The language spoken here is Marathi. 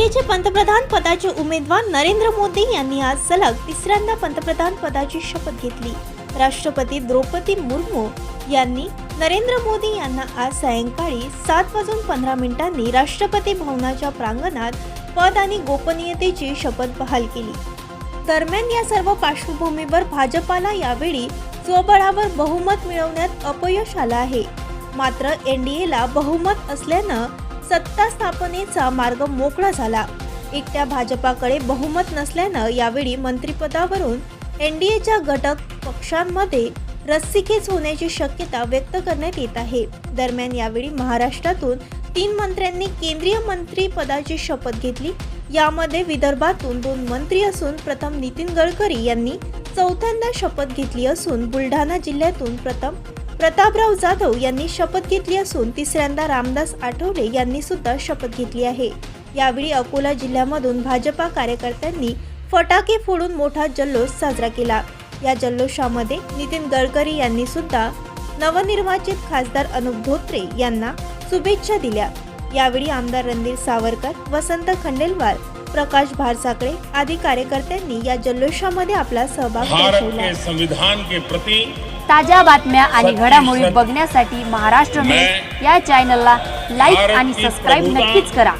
एनडीएचे पंतप्रधान पदाचे उमेदवार नरेंद्र मोदी यांनी आज सलग तिसऱ्यांदा पंतप्रधान पदाची शपथ घेतली. राष्ट्रपती द्रौपदी मुर्मू यांनी नरेंद्र मोदी यांना आज सायंकाळी सात वाजून पंधरा मिनिटांनी राष्ट्रपती भवनाच्या प्रांगणात पद आणि गोपनीयतेची शपथ बहाल केली. दरम्यान या सर्व पार्श्वभूमीवर भाजपाला यावेळी स्वबळावर बहुमत मिळवण्यात अपयश आलं आहे. मात्र एनडीएला बहुमत असल्यानं सत्ता स्थापनेचा मार्ग मोकळा झाला. एकट्या भाजपाकडे बहुमत नसल्यानं यावेळी मंत्रिपदावरून एन डी एच्या घटक पक्षांमध्ये रस्सीखेच होण्याची शक्यता व्यक्त करण्यात येत आहे. दरम्यान यावेळी महाराष्ट्रातून तीन मंत्र्यांनी केंद्रीय मंत्रिपदाची शपथ घेतली. यामध्ये विदर्भातून दोन मंत्री असून प्रथम नितीन गडकरी यांनी चौथ्यांदा शपथ घेतली असून बुलढाणा जिल्ह्यातून प्रथम प्रतापराव जाधव यांनी शपथ घेतली असून तिसऱ्यांदा रामदास आठवले यांनी सुद्धा शपथ घेतली आहे. यावेळी अकोला जिल्ह्यामधून भाजपा कार्यकर्त्यांनी फटाके फोडून मोठा जल्लोष साजरा केला. या जल्लोषामध्ये नितीन गडकरी यांनी सुद्धा नवनिर्वाचित खासदार अनुप धोत्रे यांना शुभेच्छा दिल्या. यावेळी आमदार रणधीर सावरकर वसंत खंडेलवाल प्रकाश भारसाकडे आदी कार्यकर्त्यांनी या जल्लोषामध्ये आपला सहभाग संविधान के प्रति ताज्या बातम्या आणि घडामोडी. बघण्यासाठी महाराष्ट्र मैं न्यूज या चॅनलला लाईक आणि सबस्क्राईब नक्कीच करा